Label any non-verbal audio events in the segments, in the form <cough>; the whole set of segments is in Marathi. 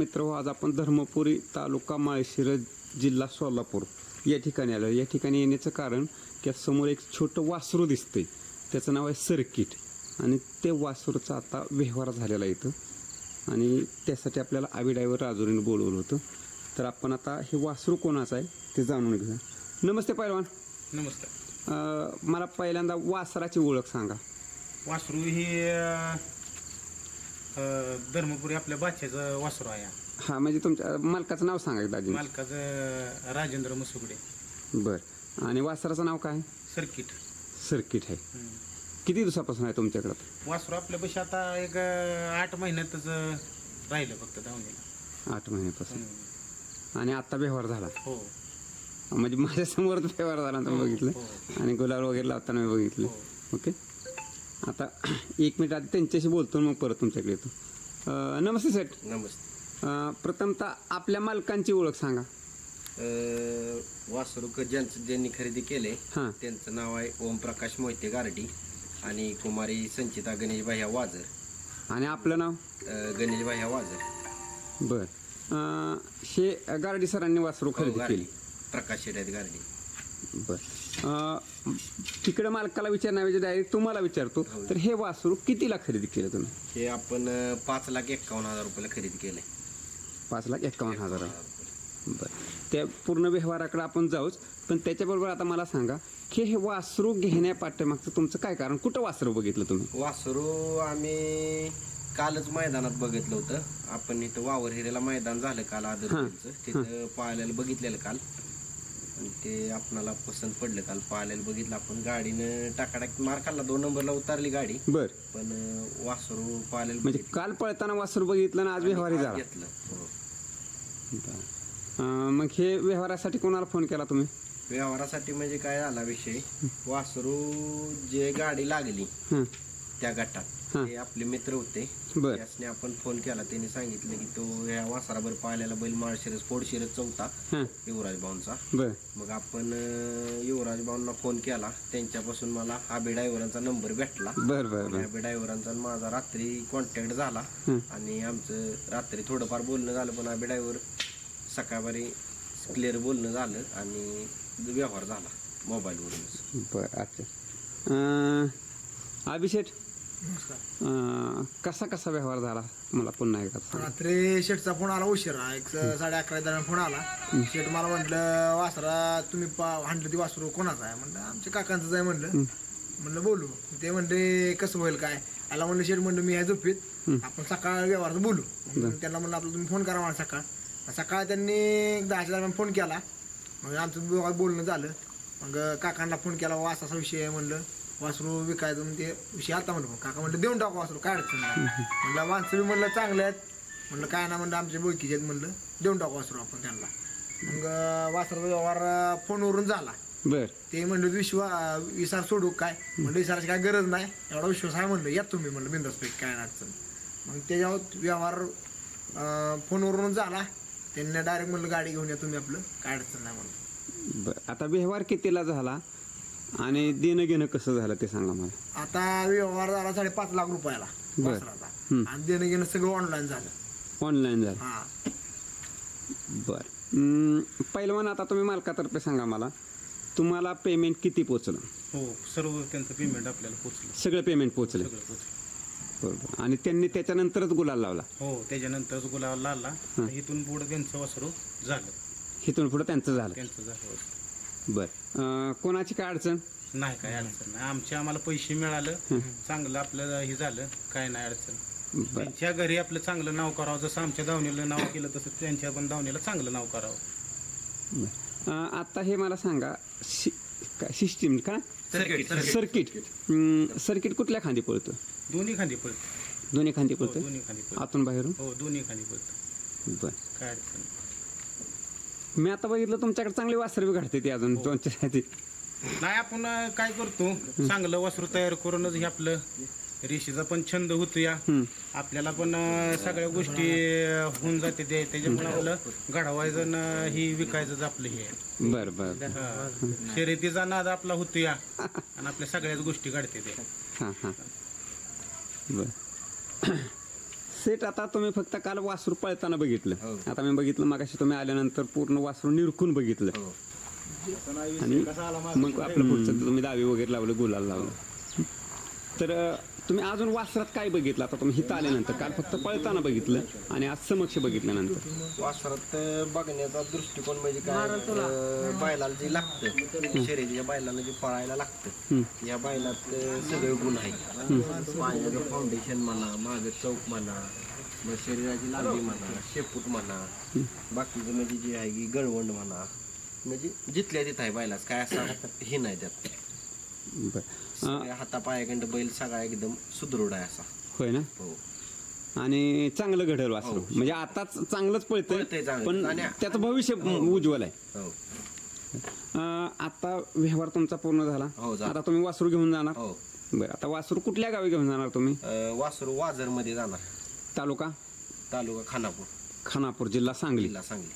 मित्र आज आपण धर्मपुरी तालुका माळशिरस जिल्हा सोलापूर या ठिकाणी आलो. या ठिकाणी येण्याचं कारण की समोर एक छोटं वासरू दिसतंय. त्याचं नाव आहे सर्किट. आणि ते वासरूचा आता व्यवहार झालेला इथं. आणि त्यासाठी आपल्याला आबी ड्रायव्हर राजुरीने बोलवलं होतं. तर आपण आता हे वासरू कोणाचं आहे ते जाणून घेऊया. नमस्ते पैलवान. नमस्कार अं, मला पहिल्यांदा वासराची ओळख सांगा. वासरू हे धर्मपुरी आपल्या बाच्याचं वासरू आहे. हा म्हणजे तुमच्या मालकाचं नाव सांगा दाजी मालकाचं राजेंद्र मुसुगडे. बरं. आणि वासराचं नाव काय? सर्किट. सर्किट आहे. किती दिवसापासून आहे तुमच्याकडं? वासरू आपल्या पैसे आता एक आठ महिन्यातच राहिलं फक्त धावणीला. आठ महिन्यापासून. आणि आता व्यवहार झाला. हो. म्हणजे माझ्या समोरच व्यवहार झाला तर बघितलं. हो. आणि गुलाल वगैरे लावताना मी बघितलं. हो. ओके? आता <clears throat> एक मिनिट आधी त्यांच्याशी बोलतो मग परत तुमच्याकडे येतो. अं, नमस्ते सेठ. नमस्ते. अं, प्रथमतः आपल्या मालकांची ओळख सांगा. अ, वासरूक ज्यांचं ज्यांनी खरेदी केले हां. त्यांचं नाव आहे ओमप्रकाश मोहिते गारडी आणि कुमारी संचिता गणेश भाया वाजर आणि आपलं नाव? अ, गणेश भाया वाजर बर. अं, हे गार्डी सरांनी वासरू हो, खरेदी गारडी. केली. प्रकाश आहेत गारडी. बर. अं, तिकडे मालकाला विचारण्याऐवजी डायरेक्ट तुम्हाला विचारतो. हो. तर हे वासरू कितीला खरेदी केलं तुम्ही? हे आपण अ, पाच लाख एक्कावन्न हजार रुपयाला खरेदी केले पाच लाख एक्कावन्न हजार बरं. त्या पूर्ण व्यवहाराकडे आपण जाऊच. पण त्याच्याबरोबर आता मला सांगा की हे वासरू घेण्या पाठीमागचं तुमचं काय कारण? कुठं वासरू बघितलं तुम्ही? वासरू आम्ही कालच मैदानात बघितलं होतं. आपण इथं वावर हिरेला मैदान झालं काल आदरचं तिथं पाहायला बघितलेलं काल. आणि ते आपणाला पसंत पडलं. काल पाहायला बघितलं आपण गाडीनं टाकाटाक मार खाल्ला. दोन नंबरला उतारली गाडी. बर. पण अं, वासरू पाहायला म्हणजे काल पळताना वासरू बघितलं ना आज व्यवहारी झाला? घेतलं. हो. बरं. अं, मग हे व्यवहारासाठी कोणाला फोन केला तुम्ही? व्यवहारासाठी म्हणजे काय झाला विषय? वासरू जे गाडी लागली हां. त्या गटात. हा. ते आपले मित्र होते. बर. त्यासने आपण फोन केला त्यांनी सांगितलं की तो ह्या वासराबर पाहिलेला बैल माळशिरस फोडशिरस चौथा हां. युवराज भाऊंचा. बर. मग आपण अं, युवराज भाऊंना फोन केला. त्यांच्यापासून मला आबे ड्रायव्हरांचा नंबर भेटला. बर बर बर. आबे आणि माझा रात्री कॉन्टॅक्ट झाला. हं. आणि आमचं रात्री थोडंफार बोलणं झालं पण आबे ड्रायव्हर सकाळी क्लिअर बोलणं झालं आणि व्यवहार झाला मोबाईलवरूनच. बर अच्छा. अं, अभिषेक अं, कसा कसा व्यवहार झाला? मला पुन्हा एकदा सांगा. रात्री शेटचा फोन आला उशिरा एक साडे अकरा दरम्यान फोन आला. शेट मला म्हटलं वासरा तुम्ही पा हाणलं ती वासरू कोणाचा आहे? म्हणलं आमच्या काकांचंच आहे म्हणलं. म्हणलं बोलू. ते म्हणले कसं होईल काय? आला म्हणलं शेट म्हणलं मी आहे झोपीत. आपण सकाळ व्यवहाराचं बोलू. मग त्यांना म्हणलं आपलं तुम्ही फोन करा मला सकाळ. सकाळ त्यांनी एक दहाच्या दरम्यान फोन केला. मग आमचं व्यवहार बोलणं झालं. मग काकांना फोन केला "वा, असा असा विषय आहे म्हणलं. वासरू विकायचं ते विषय आता म्हणलं काका म्हणलं देऊन टाकू वासरू काय अडचण नाही. म्हणलं माणसं बी म्हणलं चांगले आहेत. म्हणलं काय ना म्हणलं आमचे बोलकीचे आहेत म्हणलं देऊन टाकू वासरू आपण त्यांना. मग वासराचा व्यवहार फोनवरून झाला. बर. ते म्हणलं विश्वा विसार सोडू काय? म्हणलं विसाराची काय गरज नाही. एवढा विश्वास आहे म्हणलं या तुम्ही म्हणलं बिंदासपैकी काय अडचण. मग त्याच्यावर व्यवहार फोनवरून झाला. त्यांनी डायरेक्ट म्हणलं गाडी घेऊन या तुम्ही आपलं काय अडचण नाही म्हणलं. बर. आता व्यवहार कितीला झाला? आणि देणं घेणं कसं झालं ते सांगा मला. आता व्यवहार झाला साडेपाच लाख रुपयाला बर. वासराचा. हम्म. आणि देणं घेणं सगळं ऑनलाईन झालं. ऑनलाईन झालं. हा. बर. पहिलवान आता तुम्ही मालकातर्फे सांगा मला. तुम्हाला पेमेंट किती पोचलं? हो सर्व त्यांचं पेमेंट आपल्याला पोचलं. सगळं पेमेंट पोचलं. सगळं पोचलं. बरोबर. आणि त्यांनी त्याच्यानंतरच गुलाल लावला? हो त्याच्यानंतरच गुलाब लागला इथून पुढे त्यांचं वासरू झालं. इथून पुढं त्यांचं झालं. त्यांचं झालं वासरू. बर. कोणाची काय अडचण? नाही काय अडचण नाही. आमचे आम्हाला पैसे मिळालं. चांगलं आपलं हे झालं. काय नाही अडचण. त्यांच्या घरी आपलं चांगलं नाव करावं. जसं आमच्या दावणीला नाव केलं तसं त्यांच्या पण दावणीला चांगलं नाव करावं. आता हे मला सांगा. शि- काय सिस्टीम का? Circuit circuit. कुठल्या खांदी पळतं? दोन्ही खांदी पडत दोन्ही खांदी हो पळतं दोन्ही खांदी पडत आतून बाहेरून? हो दोन्ही खांदी पडत बर. काय अडचण. मी आता बघितलं तुमच्याकडे चांगली वासर बी घडते ती अजून दोन चार ती. नाही आपण काय करतो चांगलं वस्त्र तयार करूनच हे आपलं रेषेचा पण छंद होतो या. आपल्याला पण सगळ्या गोष्टी होऊन जाते ते त्याच्यामुळे आपलं घडवायचं ही विकायचंच आपलं हे. बर बर. शर्यतीचा नाद आपला होतो या आणि आपल्या सगळ्याच गोष्टी घडते ते. हां हां. बर. सेट आता तुम्ही फक्त काल वासरू पळताना बघितलं. हो. आता मी बघितलं मागाशी तुम्ही आल्यानंतर पूर्ण वासरू निरखून बघितलं. हो. आणि मग आपलं पुढचं तुम्ही दावे वगैरे लावलं गुलाल लावलं. तर तुम्ही अजून वासरात काय बघितलं? आता तुम्ही हिथं आल्यानंतर काल फक्त पळताना बघितलं आणि आज समक्ष बघितल्यानंतर. वासरात बघण्याचा दृष्टिकोन म्हणजे काय? अं, बैलाला जे लागतं शर्यतीच्या बैलाला जे पळायला लागतं या बैलात अं, सगळे गुण आहेत. पायाचं फाउंडेशन म्हणा मागे चौक म्हणा मग शरीराची लांबी म्हणा शेपूट म्हणा बाकीचं म्हणजे जे आहे की गळवंड म्हणा म्हणजे जिथल्या तिथं आहे बैलाच. काय असं हे नाही त्यात. बरं. हातापायाकडं बैल सगळा एकदम सुदृढ आहे असा. होय ना? हो. आणि चांगलं घडेल वासरू. म्हणजे आताच चांगलंच पळतंय पळतंय चांगलं. पण आणि- त्याचं भविष्य उज्ज्वल आहे. हो. अं, आता व्यवहार तुमचा पूर्ण झाला. हो, झाला. आता तुम्ही वासरू घेऊन जाणार. हो. बरं आता वासरू कुठल्या गावी घेऊन जाणार तुम्ही? अं, वासरू वाजरमध्ये जाणार. तालुका? तालुका खानापूर. खानापूर जिल्हा सांगली. जिल्हा सांगली.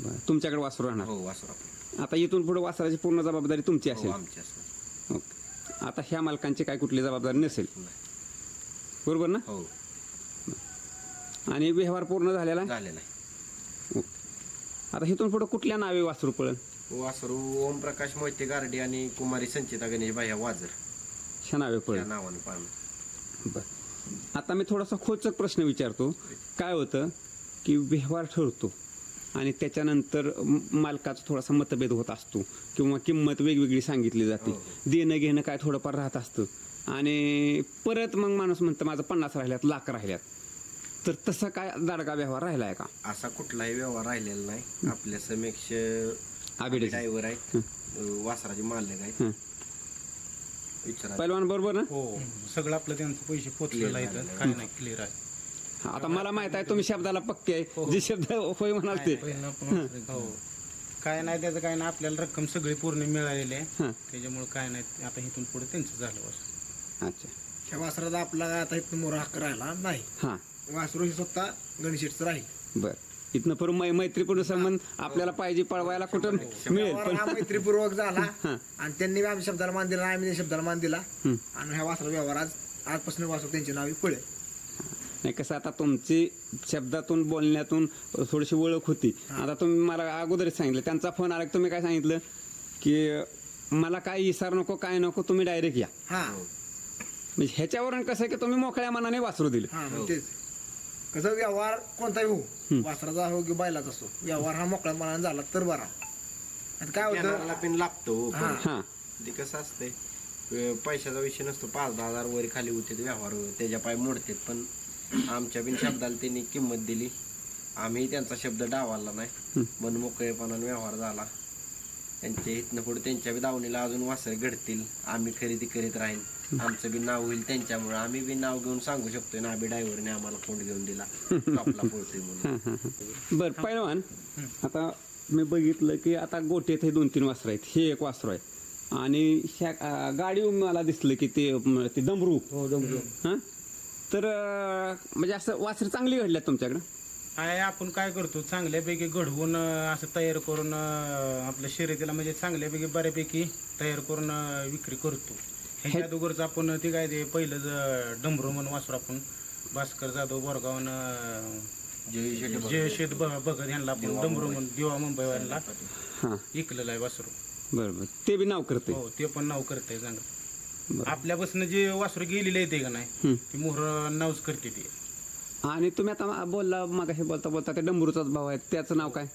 बरं तुमच्याकडे वासरू राहणार. हो वासरू आता इथून पुढे वासराची पूर्ण जबाबदारी तुमची हो असेल. आमची असं ओके आता ह्या मालकांची काय कुठली जबाबदारी नसेल. बरोबर ना? हो. आणि व्यवहार पूर्ण झालेला? आहे? झालेला आहे. ओके आता इथून पुढे कुठल्या नावे वासरू पळेल? वासरू ओमप्रकाश मोहिते गारडी आणि कुमारी संचिता गणेश भाया वाजर. ह्या नावे या पळेल नावानं पाहणं बरं. आता मी थोडासा खोचक प्रश्न विचारतो. काय होतं? की व्यवहार ठरतो. आणि त्याच्यानंतर मालकाचा थोडासा मतभेद होत असतो किंवा किंमत वेगवेगळी सांगितली जाते. देणं घेणं काय थोडंफार राहत असतं. आणि परत मग माणूस म्हणतं माझं पन्नास राहिल्यात लाख राहिल्यात. तर तसा काय दाडगा व्यवहार राहिला आहे का? असा कुठलाही व्यवहार राहिलेला नाही. आपल्या समेक्ष आबिडे ड्रायव्हर आहेत वासराचे मालक आहेत. हं. विचारा. पैलवान बरोबर ना? हो सगळं आपलं त्यांचं पैसे पोचलेलं आहे इथं. काय नाही क्लिअर आहे. हा, आता मला माहीत आहे तुम्ही शब्दाला पक्के आहे. जे शब्द होय म्हणाल ते. हो. काय नाही त्याचं काय नाही आपल्याला रक्कम सगळी पूर्ण मिळालेली आहे. हां. त्याच्यामुळे काय नाही आता इथून पुढे त्यांचं झालं वासरू. अच्छा. ह्या वासराचा आपला आता इथं मोरा हक्क राहिला नाही. हां. वासरू हे स्वतः गणेशेटचं राहील. बर. इथनं पण मै मैत्रीपूर्ण संबंध आपल्याला पाहिजे पळवायला कुठं मिळेल व्यवहार हा मैत्रीपूर्वक झाला. <laughs> आणि त्यांनी बी आमच्या शब्दाला मान दिला आम्ही शब्दाला मान दिला. आणि ह्या वासरा व्यवहार आज आजपासून वासरू त्यांची नावे पडेल नाही कसं आता तुमची शब्दातून बोलण्यातून थोडीशी ओळख होती. आता तुम्ही मला अगोदरच सांगितलं त्यांचा फोन आला की तुम्ही काय सांगितलं? की मला काय इसार नको काय नको तुम्ही डायरेक्ट या. हा. म्हणजे ह्याच्यावरून कसं आहे की तुम्ही मोकळ्या मनाने वासरू दिलं. हा तेच. कसं व्यवहार कोणताही हो वासराचा हो की बैलाचा असो व्यवहार हा मोकळ्या मनाने झाला तर बरा. आता काय होतं? पिन लागतो हो, ते कसं असतंय पैशाचा विषय नसतो पाच दहा हजार वर खाली होते व्यवहार त्याच्या पाय मोडतात पण आमच्या बिन शब्दाला त्यांनी किंमत दिली. आम्ही त्यांचा शब्द डावाला नाही. मन मोकळेपणाने व्यवहार झाला. त्यांच्या इथनं पुढे त्यांच्या बी दावणीला अजून वासरे घडतील. आम्ही खरेदी करीत राहील. आमचं बी नाव होईल त्यांच्यामुळे. आम्ही बी नाव घेऊन सांगू शकतोय ना बी ड्रायव्हरने आम्हाला कोण घेऊन दिला. टॉपला पोळतोय म्हणून. बर पैलवान आता मी बघितलं की आता गोठ्यात हे दोन तीन वासरं आहेत. हे एक वासरू आहे. आणि गाडीवर मला दिसलं की ते म, ते डमरू. हो, हां? तर अं, म्हणजे असं वासरं चांगली घडल्यात तुमच्याकडं? आहे आपण काय करतो चांगल्यापैकी घडवून अं, असं तयार करून अं, आपल्या शर्यतीला म्हणजे चांगल्यापैकी बऱ्यापैकी तयार करून अं, विक्री करतो. ह्याच्या अगोदरच आपण ते काय ते पहिलं डमरू म्हणून वासरू आपण भास्कर जाधव बोरगावन जय शेत बघत यांना आपण डमरू म्हणून दिवा मुंबईवाल्याला हां. इकलेलं आहे वासरू. बरं बरं ते बी नाव करते हो ते पण नाव करतंय चांगलं. बरं. आपल्यापासून जे वासरू गेलेले येते का नाही हं. ती मोहर नावच करते ते. आणि तुम्ही आता बोलला मग हे बोलता बोलता ते डंबरूचाच भाव आहे त्याचं नाव काय?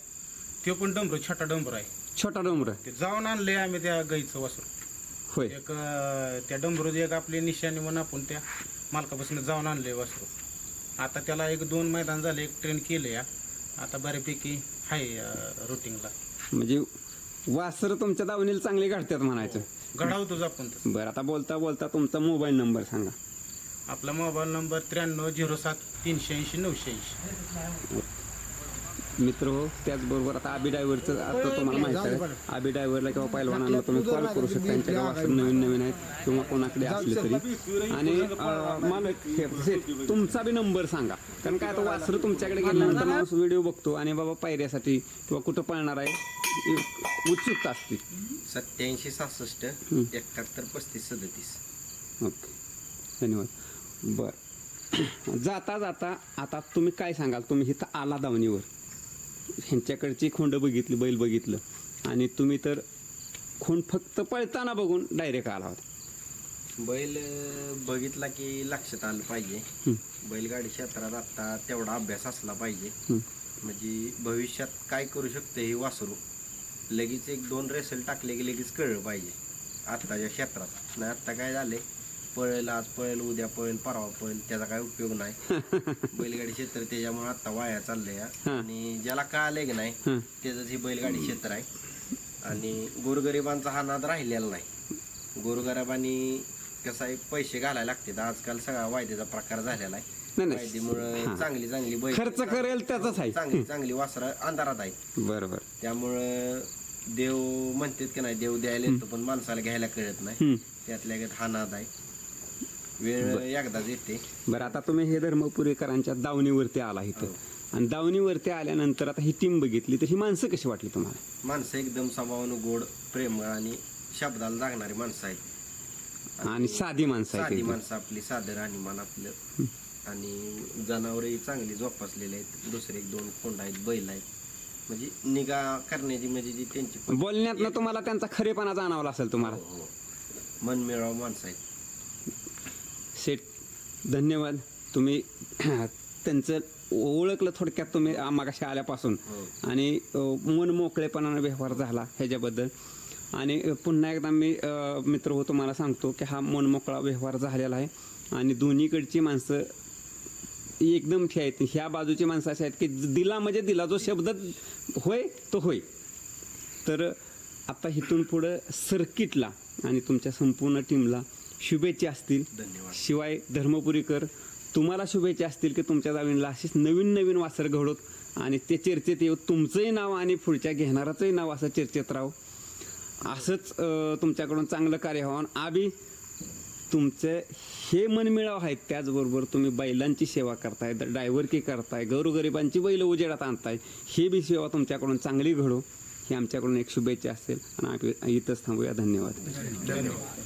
ते पण डंबर छोटा डंबर आहे. छोटा डंबर ते जाऊन आणले आम्ही त्या गाईचं वासरू. होय. एक त्या डंबरोज एक आपली निशाणी म्हणून आपण त्या मालकापासून जाऊन आणले वासरू. आता त्याला एक दोन मैदान झाले एक ट्रेन केले या आता बऱ्यापैकी आहे रुटीनला म्हणजे वासरं तुमच्या दावणीला चांगली घडतात म्हणायचं. घडावतोच आपण तसं. बरं आता बोलता बोलता तुमचा मोबाईल नंबर सांगा. आपला मोबाईल नंबर त्र्याण्णव झिरो सात तीनशे ऐंशी नऊशे ऐंशी. मित्र हो त्याचबरोबर आता आबी ड्रायव्हरचं आता तुम्हाला माहिती आहे. आबी ड्रायव्हरला किंवा पहिलवानांना तुम्ही कॉल करू शकता. त्यांच्याकडे वासर नवीन नवीन आहेत किंवा कोणाकडे असले तरी. आणि अं, मालक हे हे, तुमचा बी नंबर सांगा. कारण काय आता वासर तुमच्याकडे गेल्यानंतर माणूस व्हिडिओ बघतो आणि बाबा पायऱ्यासाठी किंवा कुठं पळणार आहे. उत्सुकता असते सत्याऐंशी सहासष्ट एकाहत्तर पस्तीस सदतीस. ओके. धन्यवाद. बरं. जाता जाता आता तुम्ही काय सांगाल? तुम्ही इथं आला दावणीवर. ह्यांच्याकडची खोंड बघितली बैल बघितलं. आणि तुम्ही तर खोंड फक्त पळताना बघून डायरेक्ट आला होता. बैल बघितला की लक्षात आलं पाहिजे. बैलगाडी क्षेत्रात आता तेवढा अभ्यास असला पाहिजे. म्हणजे भविष्यात काय करू शकते हे वासरू. लगेच एक दोन रेसल टाकले की लगेच कळलं पाहिजे. आत्ताच्या क्षेत्रात. नाही आत्ता काय झाले पळेल आज पळेल उद्या पळेल परवा पळेल त्याचा काय उपयोग नाही. <laughs> बैलगाडी क्षेत्र त्याच्यामुळे आता वाया चाललंय. आणि ज्याला कळाले की नाही. त्याच हे बैलगाडी क्षेत्र आहे. आणि गोरगरिबांचा हा नाद राहिलेला नाही. गोरगरिबांनी कसं आहे पैसे घालायला लागतात. आजकाल सगळा वायद्याचा प्रकार झालेला आहे. वायदेमुळं. चांगली चांगली बैल खर्च करेल त्याचाच आहे. चांगली चांगली वासरं अंधारात आहे बरोबर. त्यामुळं देव म्हणतात की नाही देव द्यायला येतो पण माणसाला घ्यायला कळत नाही. हं. त्यातल्या गत हा नाद आहे. वेळ एकदाच येते. बरं आता तुम्ही हे धर्मपुरीकरांच्या दावणीवरती आला इथं. आणि दावणीवरती आल्यानंतर आता ही टीम बघितली तर ही माणसं कशी वाटली तुम्हाला? माणसं एकदम स्वभावानं गोड प्रेमळ आणि शब्दाला जागणारी माणसं आहेत. आणि साधी माणसं आहेत साधी. माणसं आपली साधं राहणीमान आपलं. आणि जनावरही चांगली जोपासलेली आहेत. दुसरे एक दोन कोंड आहेत बैल आहेत. म्हणजे निगा करण्याची म्हणजे जी त्यांची बोलण्यातनं तुम्हाला त्यांचा खरेपणा जाणवला असेल तुम्हाला. हो, हो. मन मिळावं माणसं आहेत. शेठ धन्यवाद. तुम्ही <clears throat> त्यांचं ओळखलं थोडक्यात तुम्ही मागाशी आल्यापासून. हो. आणि मन मोकळेपणानं व्यवहार झाला ह्याच्याबद्दल. आणि पुन्हा एकदा मी मित्र हो तुम्हाला सांगतो की हा मन मोकळा व्यवहार झालेला आहे. आणि दोन्हीकडची माणसं एकदम आहेत. ह्या बाजूची माणसं अशी आहेत की दिला म्हणजे दिला जो शब्द होय तो होय. तर आता इथून पुढं सर्किटला आणि तुमच्या संपूर्ण टीमला शुभेच्छा असतील. धन्यवाद. शिवाय धर्मपुरीकर तुम्हाला शुभेच्छा असतील की तुमच्या दावींला अशीच नवीन नवीन वासर घडवत आणि ते चर्चेत येऊ तुमचंही नाव आणि पुढच्या घेणाराचंही नाव असं चर्चेत राहो. असंच तुमच्याकडून चांगलं कार्य व्हावं. आणि आबी तुमचं हे मनमिळाव आहेत त्याचबरोबर तुम्ही बैलांची सेवा करताय ड्रायव्हरकी करताय गौरगरिबांची बैल उजेडात आणताय ही बी सेवा तुमच्याकडून चांगली घडो ही आमच्याकडून एक शुभेच्छा असेल. आणि आम्ही इथंच थांबूया. धन्यवाद. धन्यवाद.